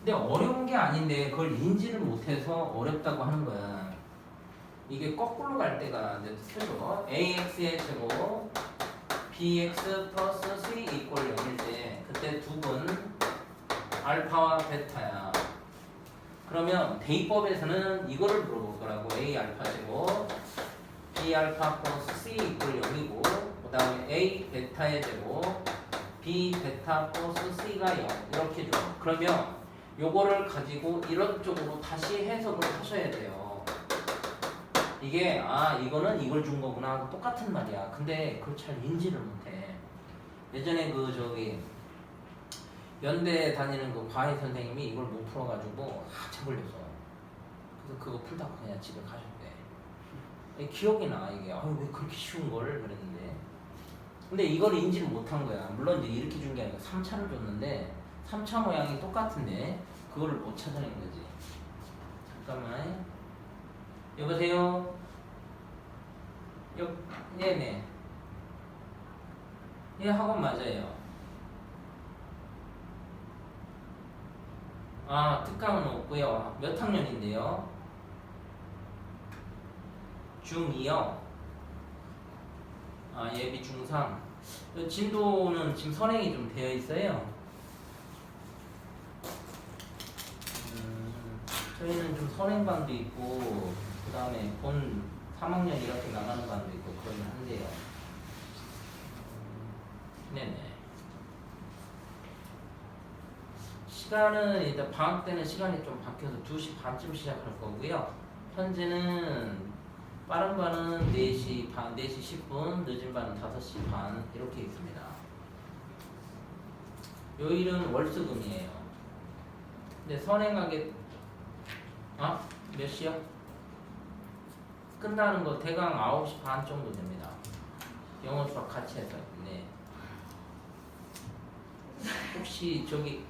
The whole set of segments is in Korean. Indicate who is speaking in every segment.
Speaker 1: 근데 어려운 게 아닌데 그걸 인지를 못해서 어렵다고 하는 거야. 이게 거꾸로 갈 때가 이제 틀죠. ax의 제곱 bx 플러스 c 이꼴 0일 때 그때 두분 알파와 베타야. 그러면 대입법에서는 이거를 물어볼 거라고 a 알파 제곱 b 알파 플러스 c 이꼴 0이고 그 다음에 a 베타의 제곱 b 베타 플러스 c가 0 이렇게 줘. 그러면 요거를 가지고 이런 쪽으로 다시 해석을 하셔야 돼요. 이게 아 이거는 이걸 준 거구나 똑같은 말이야. 근데 그걸 잘 인지를 못해. 예전에 그 저기 연대 다니는 그 과외 선생님이 이걸 못 풀어가지고 한참 걸려서 그래서 그거 풀다가 그냥 집에 가셨대. 이 기억이 나 이게 아왜 그렇게 쉬운 걸 그랬는데 근데 이걸 인지를 못한 거야. 물론 이제 이렇게 준 게 아니고 3차를 줬는데 3차 모양이 똑같은데 그거를 못 찾아낸 거지. 잠깐만. 여보세요? 여, 네네. 예, 학원 맞아요. 아, 특강은 없고요. 몇 학년인데요? 중2요. 아, 예비 중3. 진도는 지금 선행이 좀 되어 있어요. 음, 저희는 좀 선행반도 있고, 그 다음에 본 3학년 이렇게 나가는 반도 있고, 그러긴 한데요. 음, 네네. 시간은 일단 방학 때는 시간이 좀 바뀌어서 2시 반쯤 시작할 거고요. 현재는 빠른 반은 4시 반, 4시 10분, 늦은 반은 5시 반 이렇게 있습니다. 요일은 월수금이에요. 근데 선행하게 아? 몇 시요? 끝나는 거 대강 9시 반 정도 됩니다. 영어 수학 같이 해서. 네. 혹시 저기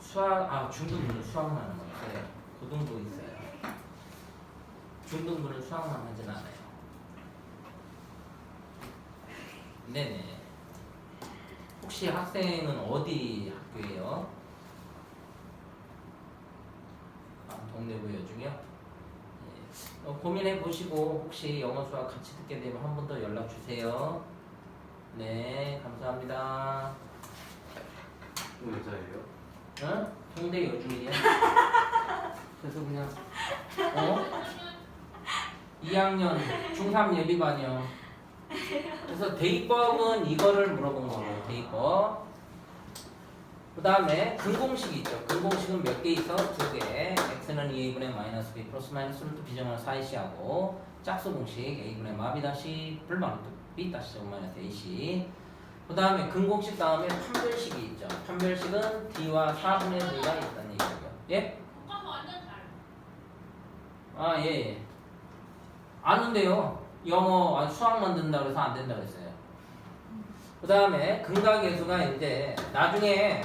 Speaker 1: 수학 아 중등부는 수학만 하는 거 있어요. 고등부 있어요. 중등부는 수학만 하진 않아요. 네네. 혹시 학생은 어디 학교예요? 아, 동네부여 중이요? 네. 어, 고민해 보시고 혹시 영어 수학 같이 듣게 되면 한 번 더 연락 주세요. 네, 감사합니다.
Speaker 2: 여자예요?
Speaker 1: 어? 동대 여중이야. 그래서 그냥 어? 2학년 중3 예비반이요. 그래서 대입법은 이거를 물어본 거고 대입법. 그 다음에 근공식이 있죠. 근공식은 몇 개 있어? 두 개. X는 2a분의 마이너스 b 플러스 마이너스를 또 비정한 사이시하고 짝수 공식 a분의 마비 다시 불만 또 b 다시 제곱 마이너스 ac. 그 다음에 근공식 다음에 판별식이 있죠. 판별식은 d와 4분의 d가 있다는 얘기고요. 예? 아, 예, 예. 아는데요. 영어, 아, 수학 만든다 그래서 안 된다 그랬어요. 그 다음에 근각계수가 이제 나중에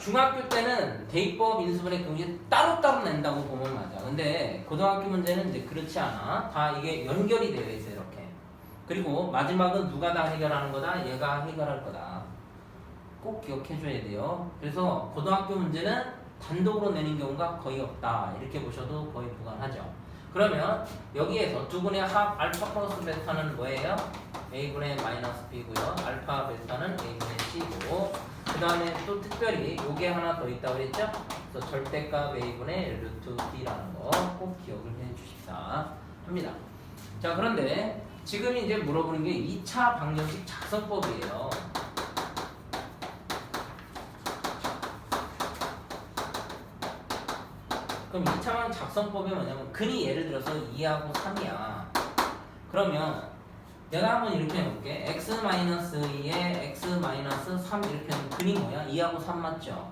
Speaker 1: 중학교 때는 대입법 인수분해 경제 따로따로 낸다고 보면 맞아. 근데 고등학교 문제는 이제 그렇지 않아. 다 이게 연결이 되어 있어요, 이렇게. 그리고 마지막은 누가 다 해결하는 거다? 얘가 해결할 거다. 꼭 기억해 줘야 돼요. 그래서 고등학교 문제는 단독으로 내는 경우가 거의 없다. 이렇게 보셔도 거의 무관하죠. 그러면 여기에서 두 분의 합 알파 플러스 베타는 뭐예요? a분의 마이너스 b고요. 알파 베타는 a분의 c고 그 다음에 또 특별히 요게 하나 더 있다고 그랬죠? 그래서 절대값 a분의 루트 d라는 거 꼭 기억을 해 주십사 합니다. 자 그런데 지금 이제 물어보는 게 2차 방정식 작성법이에요. 그럼 2차방 작성법이 뭐냐면 근이 예를 들어서 2하고 3이야. 그러면 내가 한번 이렇게 해볼게. x-2에 x-3 이렇게 하면 근이 뭐야? 2하고 3 맞죠?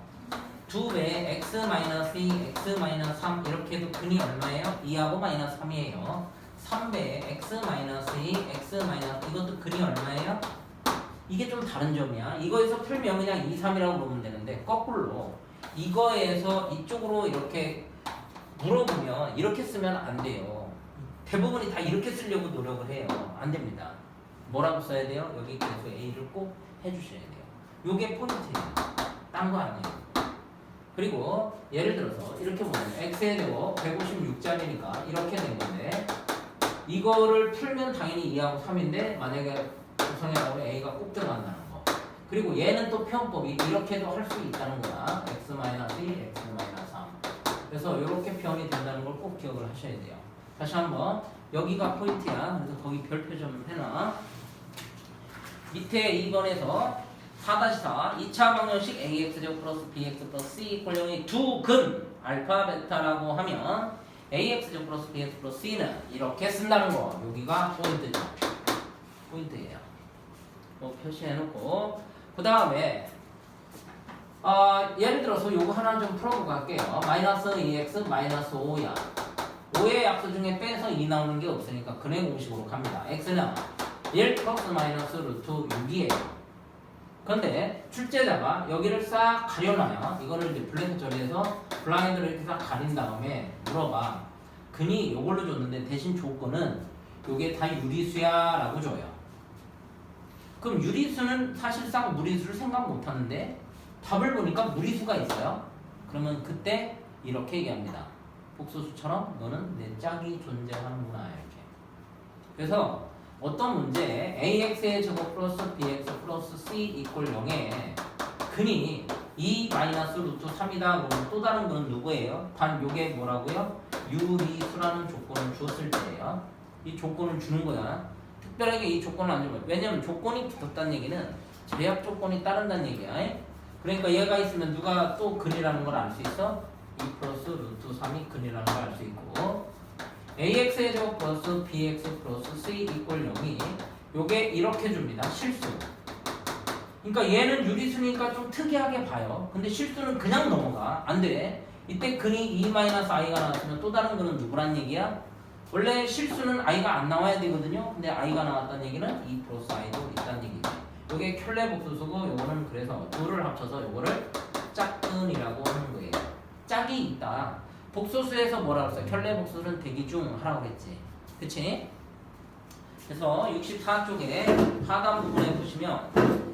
Speaker 1: 두 배에 x-2, x-3 이렇게 해도 근이 얼마예요? 2하고 마이너스 3이에요. 3배에 x-2, x- 이것도 근이 얼마예요? 이게 좀 다른 점이야. 이거에서 풀면 그냥 2, 3이라고 그러면 되는데 거꾸로 이거에서 이쪽으로 이렇게 물어보면 이렇게 쓰면 안 돼요. 대부분이 다 이렇게 쓰려고 노력을 해요. 안 됩니다. 뭐라고 써야 돼요? 여기 그래서 A를 꼭 해주셔야 돼요. 요게 포인트예요. 딴 거 아니에요. 그리고 예를 들어서 이렇게 보면 x의 제곱 156짜리니까 이렇게 된 건데 이거를 풀면 당연히 2하고 3인데 만약에 구성해라고 a가 꼭 들어간다는 거 그리고 얘는 또 표현법이 이렇게도 할 수 있다는 거야 x 2 x 3 그래서 이렇게 표현이 된다는 걸 꼭 기억을 하셔야 돼요. 다시 한번 여기가 포인트야. 그래서 거기 별표 좀 해놔. 밑에 2번에서 4-4 2차 방정식 ax제곱 플러스 bx 플러스 c 이퀄 0이 두근 알파 베타라고 하면 ax제곱 플러스 bx 플러스 c는 이렇게 쓴다는 거. 여기가 포인트죠. 포인트예요. 뭐 표시해놓고. 그 다음에 어, 예를 들어서 요거 하나 좀 풀어보고 갈게요 마이너스 2x 마이너스 5야 5의 약수 중에 빼서 2 나오는 게 없으니까 근해 공식으로 갑니다 x는 1 플러스 마이너스 루트 6이에요 근데 출제자가 여기를 싹 가려놔요. 이거를 이제 블랭크 처리해서 블라인드를 이렇게 싹 가린 다음에 물어봐. 근이 요걸로 줬는데 대신 조건은 요게 다 유리수야 라고 줘요. 그럼 유리수는 사실상 무리수를 생각 못 하는데 답을 보니까 무리수가 있어요. 그러면 그때 이렇게 얘기합니다. 복소수처럼 너는 내 짝이 존재하는구나 이렇게. 그래서 어떤 문제에 ax의 제곱 플러스 bx 플러스 c 이퀄 0에 근이 2 마이너스 루트 3이다 그러면 또 다른 건 누구예요? 단 요게 뭐라고요? 유리수라는 조건을 주었을 때예요. 이 조건을 주는 거야. 특별하게 이 조건을 안 주면 왜냐면 조건이 붙었다는 얘기는 제약 조건이 따른다는 얘기야. 그러니까 얘가 있으면 누가 또 근이라는 걸 알 수 있어? 2 플러스 루트 3이 근이라는 걸 알 수 있고 ax의 제곱 플러스 bx 플러스 c 이퀄 0이 요게 이렇게 줍니다. 실수. 그러니까 얘는 유리수니까 좀 특이하게 봐요. 근데 실수는 그냥 넘어가. 안 돼. 이때 근이 2-i가 나왔으면 또 다른 거는 누구란 얘기야? 원래 실수는 i가 안 나와야 되거든요. 근데 i가 나왔다는 얘기는 2 플러스 i도 있다는 얘기지. 요게 켤레 복수수고 요거는 그래서 둘을 합쳐서 요거를 짝근이라고 하는 거예요. 짝이 있다. 복소수에서 뭐라 그랬어요? 켤레 복수는 대기 중 하라고 했지. 그치? 그래서 64쪽에 하단 부분에 보시면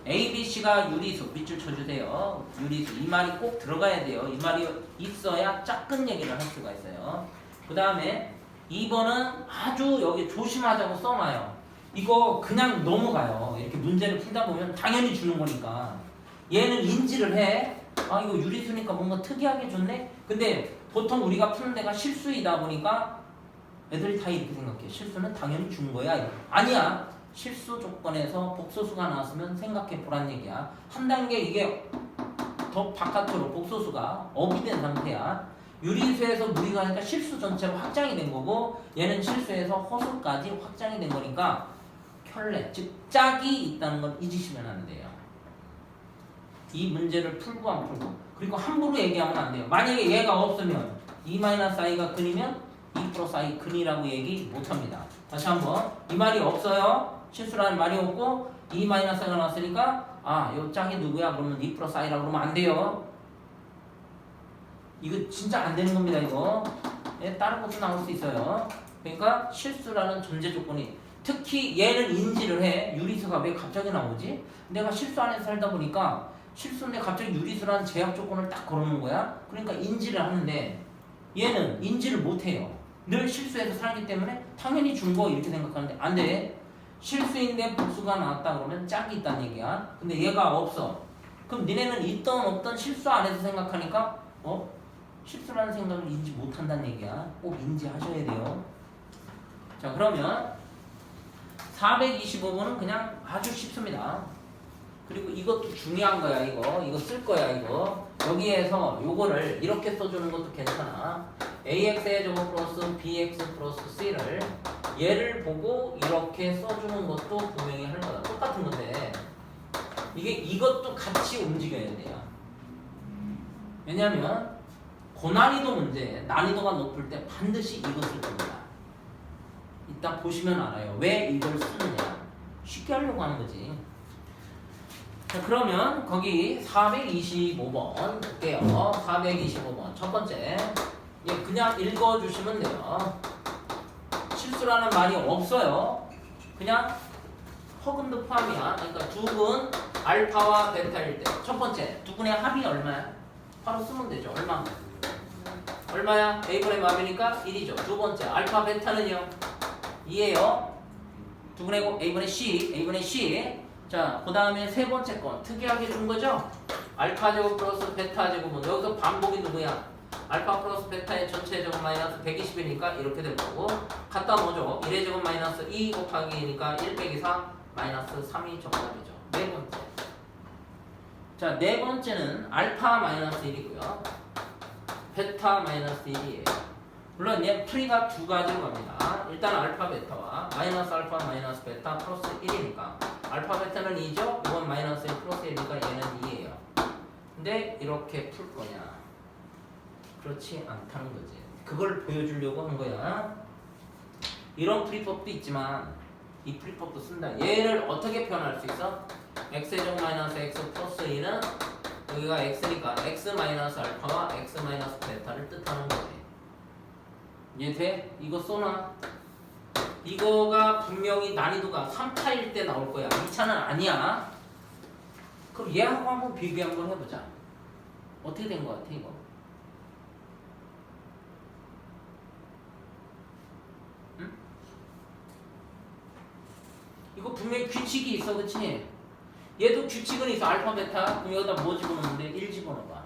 Speaker 1: A, B, C가 유리수 밑줄 쳐주세요. 유리수 이 말이 꼭 들어가야 돼요. 이 말이 있어야 짝근 얘기를 할 수가 있어요. 그 다음에 2번은 아주 여기 조심하자고 써놔요. 이거 그냥 넘어가요. 이렇게 문제를 풀다 보면 당연히 주는 거니까. 얘는 인지를 해. 아 이거 유리수니까 뭔가 특이하게 줬네. 근데 보통 우리가 푸는 데가 실수이다 보니까 애들이 다 이렇게 생각해. 실수는 당연히 준 거야. 아니야. 실수 조건에서 복소수가 나왔으면 생각해 보란 얘기야. 한 단계 이게 더 바깥으로 복소수가 업이 된 상태야. 유리수에서 무리가 하니까 실수 전체로 확장이 된 거고 얘는 실수에서 허수까지 확장이 된 거니까 켤레 즉 짝이 있다는 건 잊으시면 안 돼요. 이 문제를 풀고 안 풀고 그리고 함부로 얘기하면 안 돼요. 만약에 얘가 없으면 2-i가 근이면 2 플러스 i 근이라고 얘기 못 합니다. 다시 한번 이 말이 없어요. 실수라는 말이 없고 2-i가 나왔으니까 아, 요 짝이 누구야? 그러면 2 플러스 i라고 그러면 안 돼요. 이거 진짜 안 되는 겁니다, 이거. 예, 다른 것도 나올 수 있어요. 그러니까 실수라는 존재 조건이 특히 얘는 인지를 해. 유리수가 왜 갑자기 나오지? 내가 실수 안에서 살다 보니까 실수인데 갑자기 유리수라는 제약 조건을 딱 걸어놓은 거야. 그러니까 인지를 하는데 얘는 인지를 못 해요. 늘 실수해서 살기 때문에 당연히 준 거 이렇게 생각하는데 안 돼. 실수인데 복수가 나왔다 그러면 짝이 있다는 얘기야. 근데 얘가 없어. 그럼 니네는 있던 없던 실수 안에서 생각하니까 어? 실수라는 생각을 인지 못한다는 얘기야. 꼭 인지하셔야 돼요. 자 그러면 425번은 그냥 아주 쉽습니다. 그리고 이것도 중요한 거야 이거. 이거 쓸 거야 이거. 여기에서 요거를 이렇게 써주는 것도 괜찮아. Ax의 제곱 플러스 bx 플러스 c를 얘를 보고 이렇게 써주는 것도 분명히 할 거다 똑같은 건데. 이게 이것도 같이 움직여야 돼요. 왜냐하면 고난이도 문제 난이도가 높을 때 반드시 이거 쓸 겁니다 이따 보시면 알아요 왜 이걸 쓰느냐 쉽게 하려고 하는 거지 자, 그러면 거기 425번 볼게요. 425번. 첫 번째. 예, 그냥 읽어주시면 돼요. 실수라는 말이 없어요. 그냥 허근도 포함이야. 그러니까 두근 알파와 베타일 때. 첫 번째. 두 분의 합이 얼마야? 바로 쓰면 되죠. 얼마? 얼마야? A분의 마이니까 1이죠. 두 번째 알파 베타는요? 2예요. 두분의 곱 A분의 C, A분의 C. 자, 그 다음에 세 번째 건 특이하게 준 거죠? 알파 제곱 플러스 베타 제곱은 여기서 반복이 누구야? 알파 플러스 베타의 전체 제곱 마이너스 120이니까 이렇게 될 거고 갖다 뭐죠? 1의 제곱 마이너스 2 곱하기 2니까 1 빼기 4 마이너스 3이 정답이죠. 네 번째. 자, 네 번째는 알파 마이너스 1이고요. 베타 마이너스 1이에요. 물론 얘 풀이가 두 가지로 갑니다. 일단 알파 베타와 마이너스 알파 마이너스 베타 플러스 1이니까 알파 베타는 2죠? 이건 마이너스 1 플러스 1이니까 얘는 2예요. 근데 이렇게 풀 거냐? 그렇지 않다는 거지. 그걸 보여주려고 한 거야. 이런 풀이법도 있지만 이 풀이법도 쓴다. 얘를 어떻게 표현할 수 있어? x제곱 마이너스 x 플러스 2는 여기가 x니까 x 마이너스 알파와 x 마이너스 베타를 뜻하는 거지. 이해돼? 이거 쏘나? 이거가 분명히 난이도가 3차일 때 나올 거야. 2차는 아니야. 그럼 얘하고 한번 비교 한번 해보자. 어떻게 된 거 같아 이거? 응? 이거 분명히 규칙이 있어, 그치? 얘도 규칙은 있어, 알파, 베타. 그럼 여기다 뭐 집어넣는데? 1 집어넣어봐.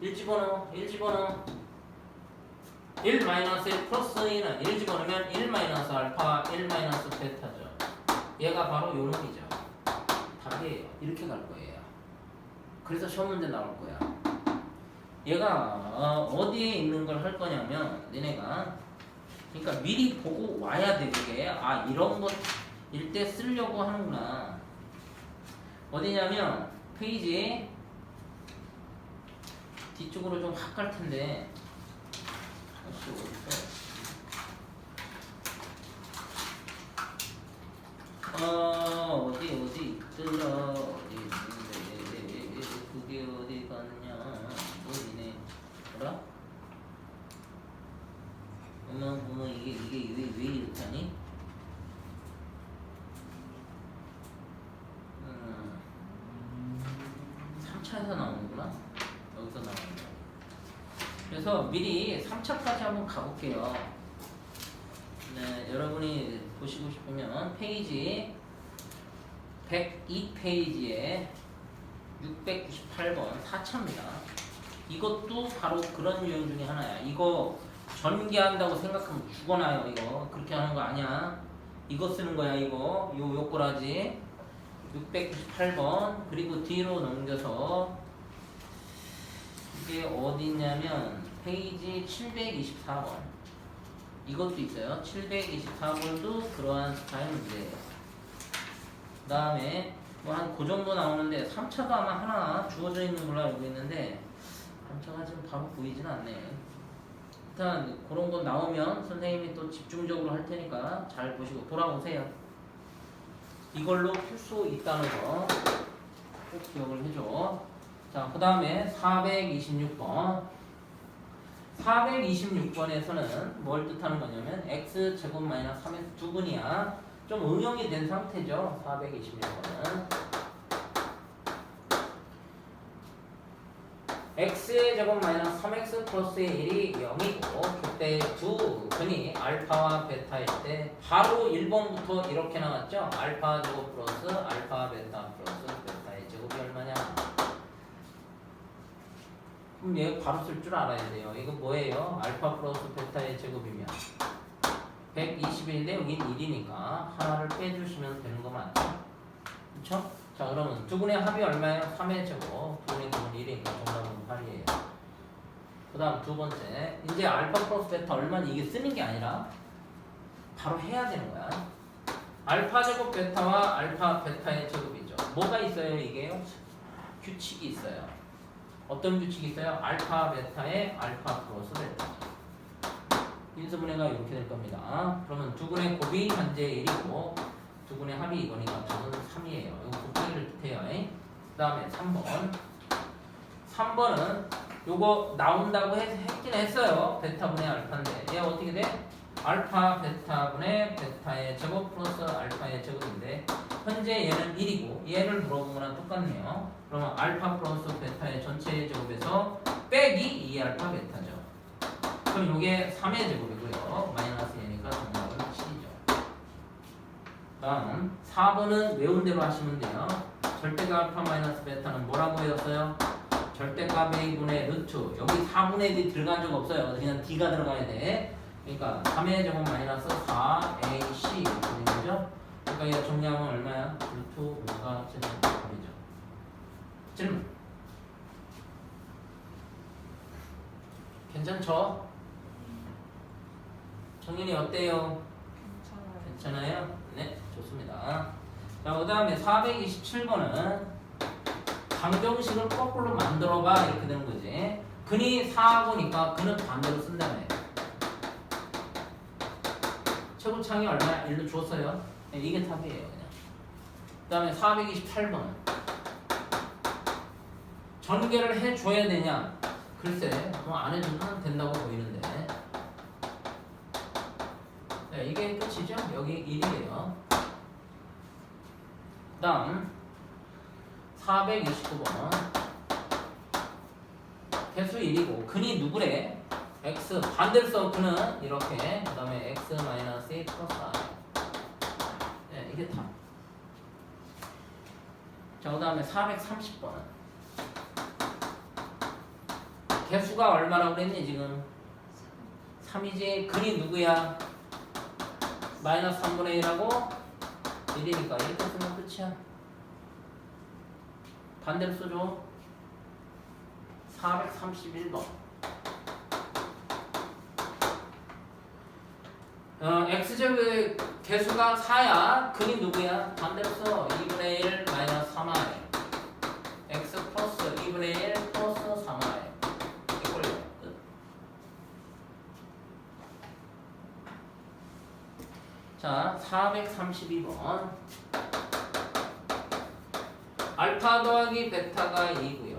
Speaker 1: 1 집어넣어, 1 집어넣어. 1 마이너스 1 플러스 2는 1 집어넣으면 1 마이너스 알파, 1 마이너스 베타죠. 얘가 바로 요 놈이죠. 답이에요. 이렇게 갈 거예요. 그래서 시험 문제 나올 거야. 얘가 어, 디에 있는 걸 할 거냐면 니네가 그러니까 미리 보고 와야 돼 그게 아 이런 것일 때 쓰려고 하는구나. 어디냐면 페이지 뒤쪽으로 좀 확 갈 텐데 어 어디 어디 있더라 어디 있는데 그게 어디 갔냐? 어디네? 뭐라? 어머 어머 이게 이게 왜, 왜 이렇게 하니? 음 3차에서 나오는구나? 여기서 나오는 거. 그래서 미리 3차까지 한번 가볼게요 네, 여러분이 보시고 싶으면 페이지 102페이지에 698번 4차입니다. 이것도 바로 그런 유형 중에 하나야. 이거 전개한다고 생각하면 죽어나요. 이거 그렇게 하는 거 아니야. 이거 쓰는 거야. 이거 요 요 꼬라지 698번 그리고 뒤로 넘겨서 이게 어디냐면 페이지 724번. 이것도 있어요. 724번도 그러한 스타일 문제예요. 그 다음에 뭐 한 그 정도 나오는데 3차도 아마 하나 주어져 있는 걸로 알고 있는데 3차가 지금 바로 보이진 않네. 일단 그런 거 나오면 선생님이 또 집중적으로 할 테니까 잘 보시고 돌아오세요. 이걸로 풀수 있다는 거 꼭 기억을 해줘. 자, 그 다음에 426번. 426번에서는 뭘 뜻하는 거냐면 x 제곱 마이너스 3의 두 분이야. 좀 응용이 된 상태죠. 426번은. x의 제곱 마이너스 3x 플러스의 1이 0이고 그때 두 근이 알파와 베타일 때 바로 1번부터 이렇게 나왔죠. 알파 제곱 플러스 알파 베타 플러스 베타의 제곱이 얼마냐? 그럼 얘 바로 쓸 줄 알아야 돼요. 이거 뭐예요? 알파 플러스 베타의 제곱이면 120인데 여긴 1이니까 하나를 빼주시면 되는 거 맞죠? 그쵸? 자 그러면 두 분의 합이 얼마예요? 3의 제곱 두 분의 곱은 1이니까 정답은 8이에요. 그 다음 두 번째 이제 알파 플러스 베타 얼마는 이게 쓰는 게 아니라 바로 해야 되는 거야. 알파 제곱 베타와 알파 베타의 제곱이죠. 뭐가 있어요 이게요? 규칙이 있어요. 어떤 규칙이 있어요? 알파 베타의 알파 플러스 베타. 인수분해가 이렇게 될 겁니다. 그러면 두 분의 곱이 현재 1이고 두 분의 합이 이거니까 저는 3이에요. 이거 곱하기를 뜻해요. 그 다음에 3번. 3번은 요거 나온다고 했, 했긴 했어요. 베타분의 알파인데 얘 어떻게 돼? 알파 베타분의 베타의 제곱 플러스 알파의 제곱인데 현재 얘는 1이고 얘를 거랑 똑같네요. 그러면 알파 플러스 베타의 전체 제곱에서 B 알파 베타죠. 그럼 이게 3의 제곱이고요. 마이너스 2니까 정답은 7이죠. 다음 4번은 외운 대로 하시면 돼요. 절대값 알파 마이너스 베타는 뭐라고 외웠어요? 절대값 A분의 루트 여기 4분의 D 들어간 적 없어요. 그냥 D가 들어가야 돼. 그러니까 3의 제곱 마이너스 4AC 이렇게 되는 거죠. 그러니까 이거 정리하면 얼마야? 루트 5가 되는 답이죠. 질문. 괜찮죠? 정인이 어때요?
Speaker 2: 괜찮아요.
Speaker 1: 괜찮아요? 네, 좋습니다. 자, 그 다음에 427번은 방정식을 거꾸로 만들어봐 이렇게 되는 거지. 근이 4하고니까 근은 반대로 쓴다며. 최고창이 얼마야? 1로 줬어요. 네, 이게 답이에요, 그냥. 그 다음에 428번. 전개를 해줘야 되냐? 글쎄, 뭐 안 해주면 된다고 보이는데. 네, 이게 끝이죠? 여기 1이에요. 그 다음 429번 개수 1이고 근이 누구래? X 근은 이렇게 그 다음에 x 마이너스 1 플러스 i 네, 이게 답. 자, 그 다음에 430번 개수가 얼마라고 그랬니 지금? 3이지 근이 누구야? 마이너스 3분의 1하고 1이니까 이렇게 쓰면 끝이야. 반대로 써줘. 431번. 어, x제곱의 개수가 4야. 근이 누구야? 반대로 써. 2분의 1 마이너스 3i. x 플러스 2분의 1 플러스 3i. 이걸 끝. 자, 432번. 알파 더하기 베타가 2고요.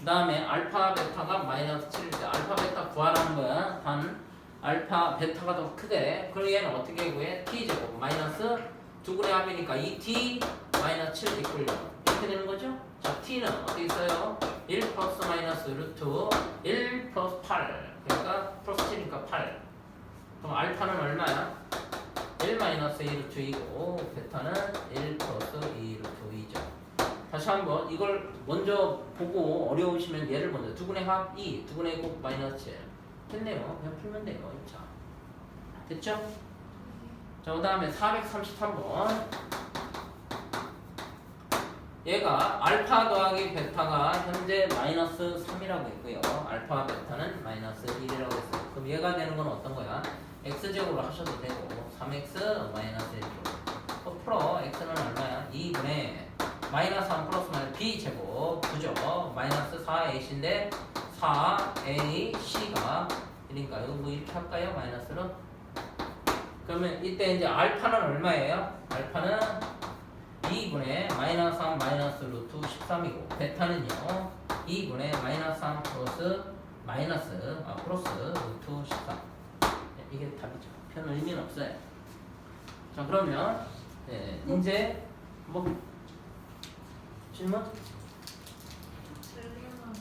Speaker 1: 그 다음에 알파 베타가 마이너스 7일 때 알파 베타 구하라는 거야. 단 알파 베타가 더 크대. 그럼 얘는 어떻게 구해? t제곱 마이너스 두분의 합이니까 2t 마이너스 7 이퀄 0 이렇게 되는 거죠? 자, t는 어떻게 있어요? 1 플러스 마이너스 루트 1 플러스 8 그러니까 플러스 7이니까 8 그럼 알파는 얼마야? 1 마이너스 2 루트 2고 베타는 1 플러스 2 루트 2죠. 다시 한번 이걸 먼저 보고 어려우시면 얘를 먼저 두분의 합 2, 두분의 곱 마이너스 7 됐네요. 그냥 풀면 돼요. 자, 됐죠? 자, 그 다음에 433번 얘가 알파 더하기 베타가 현재 마이너스 3이라고 했고요. 알파 베타는 마이너스 1이라고 했어요. 그럼 얘가 되는 건 어떤 거야? x제곱으로 하셔도 되고 3x 마이너스 1제곱 또 풀어 x는 얼마야? 2분의 마이너스 3 플러스 마이너스 b제곱 9죠 마이너스 4ac인데 4ac가 그러니까 이거 뭐 이렇게 할까요? 마이너스로 그러면 이때 이제 알파는 얼마예요? 알파는 2분의 마이너스 3 마이너스 루트 13이고 베타는요 2분의 마이너스 3 플러스 마이너스 아 플러스 루트 13 네, 이게 답이죠. 편 의미는 없어요. 자 그러면 네, 이제 뭐 질문?
Speaker 2: 틀리면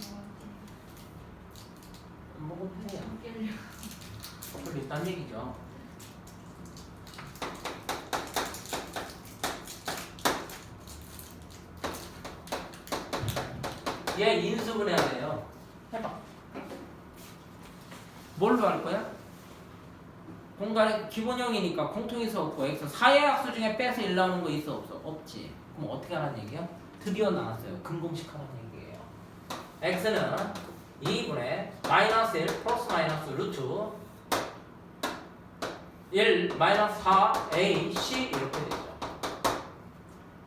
Speaker 2: 뭐하지?
Speaker 1: 뭐해요
Speaker 2: 안 깰려.
Speaker 1: 그게 딴 얘기죠. 얘 인수분해야 돼요. 해봐. 뭘로 할 거야? 공간의 기본형이니까 공통에서 없고 x 사의 약수 중에 빼서 1 나오는 거 있어 없어? 없지. 그럼 어떻게 하라는 얘기야? 드디어 나왔어요. 근공식 하라는 얘기예요. x는 2분의 마이너스 1 플러스 마이너스 루트 1 마이너스 4 a c 이렇게 되죠.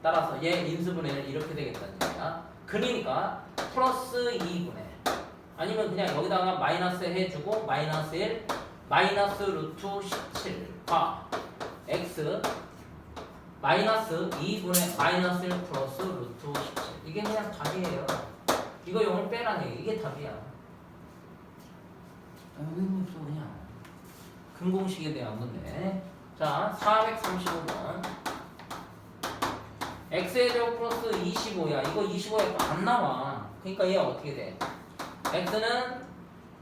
Speaker 1: 따라서 얘 인수분해는 이렇게 되겠다는 얘기야. 근이니까 플러스 2분의 아니면 그냥 여기다가 마이너스 해주고 마이너스 1 마이너스 루트 17과 x 마이너스 2분의 마이너스 1 플러스 루트 17 이게 그냥 답이에요. 이거 빼라는 얘기 이게 답이야. 아, 의미 없어 그냥. 근공식에 대한 건데. 자, 435번. x의 제곱 플러스 25야. 이거 25에 안 나와. 그러니까 얘 어떻게 돼? x는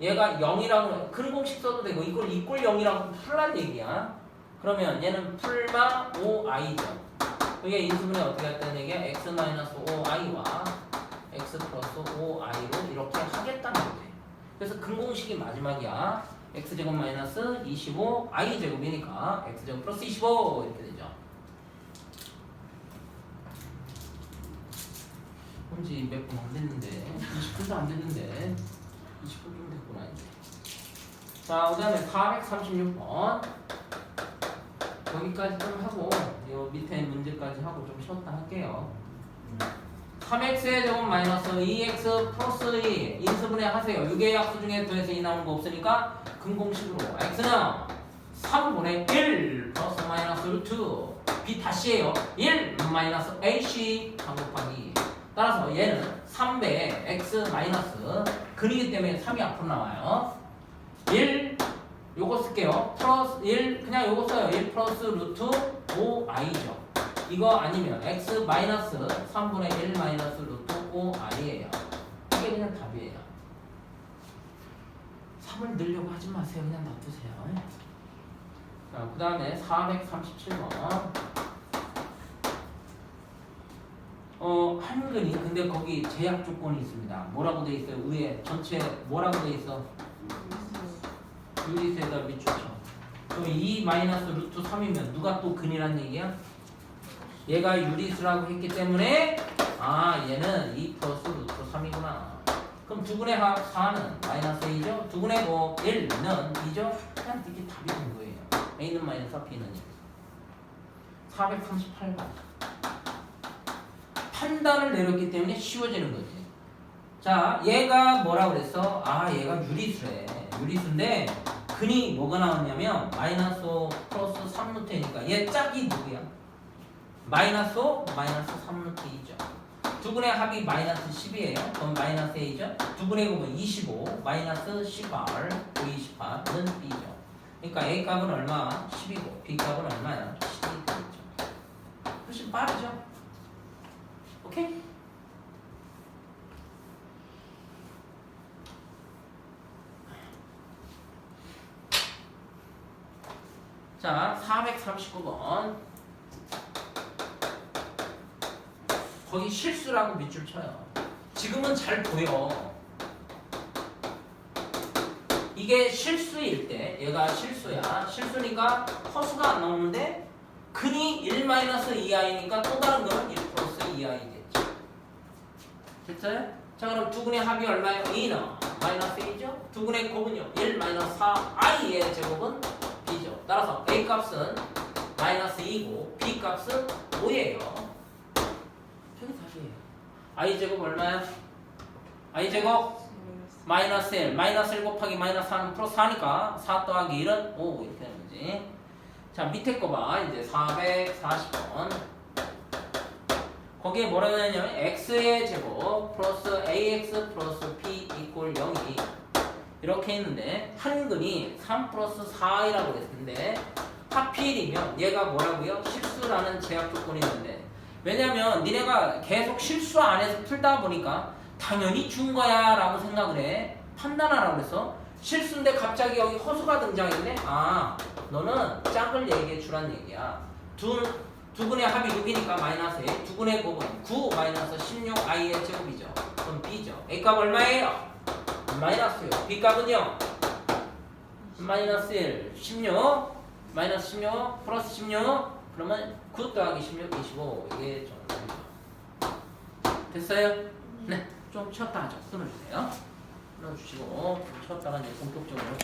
Speaker 1: 얘가 0이라고 큰 공식 써도 되고 이걸 이꼴 0이라고 풀란 얘기야. 그러면 얘는 풀마 5i죠. 이게 인수분해 어떻게 했다는 얘기야? x 5i와 x 플러스 5i로 이렇게 하겠다는 거지. 그래서 근 공식이 마지막이야. x제곱 마이너스 25 i제곱이니까 x제곱 플러스 25 이렇게 되죠. 뭔지 몇 분 안 됐는데 20분도 안 됐는데 20분 좀 됐구나 이제 자 그 다음에 436번 여기까지 좀 하고 요 밑에 문제까지 하고 좀 쉬었다 할게요 3x의 제곱 마이너스 2x 플러스 2 인수분해 하세요. 6의 약수 중에 더해서 2 나오는 거 없으니까 근공식으로 x는 3분의 1 플러스 마이너스 루트 b 다시예요. 1 마이너스 ac 한 곱하기 따라서 얘는 3배 x 마이너스 근이기 때문에 3이 앞으로 나와요. 1 요거 쓸게요. 플러스 1 그냥 요거 써요. 1 플러스 루트 5i죠 이거 아니면 x 마이너스 3분의 1 마이너스 루트 5i예요 이게 그냥 답이에요 3을 넣으려고 하지 마세요 그냥 놔두세요 자, 그 다음에 437번 어, 한근이 근데 거기 제약 조건이 있습니다. 뭐라고 돼 있어요? 위에 전체 뭐라고 돼 있어? 유리수에다 밑줄쳐. 그럼 2 마이너스 루트 3이면 누가 또 근이란 얘기야? 얘가 유리수라고 했기 때문에 아 얘는 2 플러스 루트 3이구나. 그럼 두분의 합 4는 마이너스 A죠? 두분의 곱 1는 2죠? 그냥 이게 답이 된 거예요. A는 마이너스 B는 1. 438번. 판단을 내렸기 때문에 쉬워지는 거지. 자, 얘가 뭐라 그랬어? 아, 얘가 유리수래. 유리수인데 근이 뭐가 나왔냐면 마이너스 5 플러스 3루트니까 얘 짝이 누구야? 마이너스 5 마이너스 3 루트 2죠. 두 분의 합이 마이너스 10이에요. 그럼 마이너스 A죠. 두 분의 곱은 25 마이너스 10R 28는 B죠. 그러니까 A 값은 얼마? 10이고 B 값은 얼마야? 10이 되겠죠. 훨씬 빠르죠? 오케이? 자, 439번. 거기 실수라고 밑줄 쳐요. 지금은 잘 보여. 이게 실수일 때, 얘가 실수야. 실수니까 허수가 안 나오는데, 근이 1-2i니까 또 다른 거는 1 플러스 2i겠죠. 됐어요? 자, 그럼 두 분의 합이 얼마예요? 2는 마이너스 2죠? 두 분의 곱은요? 1 마이너스 4i의 제곱은 b죠. 따라서 a 값은 마이너스 2고 b 값은 5예요. I 제곱 얼마야? i 제곱 마이너스 1, 마이너스 1 곱하기 마이너스 4는 플러스 4니까 4 더하기 1은 5 이렇게 되는 거지. 자 밑에 거 봐. 이제 440번. 거기에 뭐라고 했냐면 x의 제곱 플러스 ax 플러스 p 이꼴 0이 이렇게 있는데 한근이 3 플러스 4이라고 했는데 하필이면 얘가 뭐라고요? 실수라는 제약 조건이 있는데 왜냐면 니네가 계속 실수 안에서 풀다 보니까 당연히 준 거야 라고 생각을 해. 판단하라고 그래서 실수인데 갑자기 여기 허수가 등장했네? 아 너는 짝을 얘기해 주란 얘기야. 두, 두 분의 합이 6이니까 마이너스 1, 두 분의 곱은 9 마이너스 16i의 제곱이죠. 그럼 b죠. A값 얼마예요? 마이너스 6 b값은요? 마이너스 1 16 마이너스 16 플러스 16 그러면 9 더하기 16 25 이게 정답이죠 됐어요? 네. 좀 쉬었다 하죠. 끊어주세요. 끊어주시고 좀 쉬었다가 이제 본격적으로